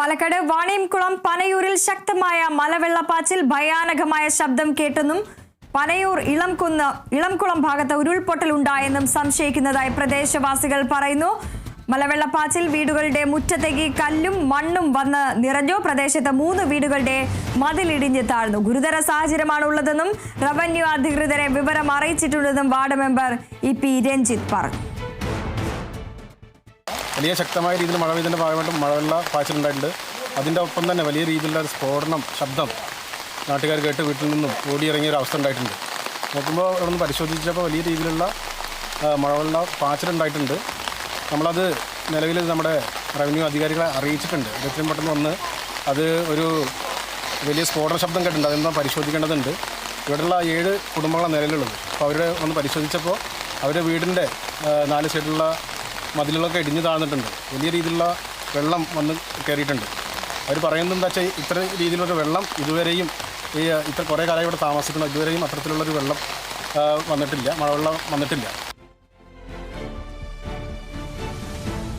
പാലക്കാട് വാണിയംകുളം പനയൂരിൽ ശക്തമായ മലവെള്ളപ്പാച്ചിൽ ഭയാനകമായ ശബ്ദം കേട്ടെന്നും പനയൂർ ഇളംകുന്ന് ഇളംകുളം ഭാഗത്ത് ഉരുൾപൊട്ടൽ ഉണ്ടായെന്നും സംശയിക്കുന്നതായി പ്രദേശവാസികൾ പറയുന്നു. മലവെള്ളപ്പാച്ചിൽ വീടുകളുടെ മുറ്റത്തേക്ക് കല്ലും മണ്ണും വന്ന് നിറഞ്ഞു. പ്രദേശത്ത് മൂന്ന് വീടുകളുടെ മതിലിടിഞ്ഞ് താഴ്ന്നു. ഗുരുതര സാഹചര്യമാണ് ഉള്ളതെന്നും റവന്യൂ അധികൃതരെ വിവരം അറിയിച്ചിട്ടുണ്ടെന്നും ward member E P Ranjith പറഞ്ഞു. വലിയ ശക്തമായ രീതിയിൽ മഴ പെയ്തതിന്റെ ഭാഗമായിട്ട് മഴവെള്ള പാച്ചിലുണ്ടായിട്ടുണ്ട്. അതിന്റെ ഒപ്പം തന്നെ വലിയ രീതിയിലുള്ള ഒരു സ്ഫോടനം ശബ്ദം നാട്ടുകാർ കേട്ട് വീട്ടിൽ നിന്നും ഓടിയിറങ്ങിയ ഒരു അവസ്ഥ ഉണ്ടായിട്ടുണ്ട്. നോക്കുമ്പോൾ അവിടെ നിന്ന് പരിശോധിച്ചപ്പോൾ വലിയ രീതിയിലുള്ള മഴവെള്ള പാച്ചിലുണ്ടായിട്ടുണ്ട്. നമ്മളത് നിലവിൽ നമ്മുടെ റവന്യൂ അധികാരികളെ അറിയിച്ചിട്ടുണ്ട്. എത്രയും പെട്ടെന്ന് വന്ന് അത് ഒരു വലിയ സ്ഫോടന ശബ്ദം കേട്ടിട്ടുണ്ട്. അതെന്താ പരിശോധിക്കേണ്ടതുണ്ട്? ഇവിടെയുള്ള ഏഴ് കുടുംബങ്ങളാണ് നിലവിലുള്ളത്. അപ്പോൾ അവരെ ഒന്ന് പരിശോധിച്ചപ്പോൾ അവരുടെ വീടിന്റെ നാല് സൈഡിലുള്ള മതിലുകളൊക്കെ ഇടിഞ്ഞു താഴ്ന്നിട്ടുണ്ട് വലിയ രീതിയിലുള്ള വെള്ളം വന്ന് കയറിയിട്ടുണ്ട്. അവർ പറയുന്നത് എന്താ വെച്ചാൽ ഇത്ര രീതിയിലൊരു വെള്ളം ഇതുവരെയും ഈ ഇത്ര കുറേ കാലം ഇവിടെ താമസിക്കണം ഇതുവരെയും അത്തരത്തിലുള്ളൊരു വെള്ളം വന്നിട്ടില്ല. മഴവെള്ളം വന്നിട്ടില്ല.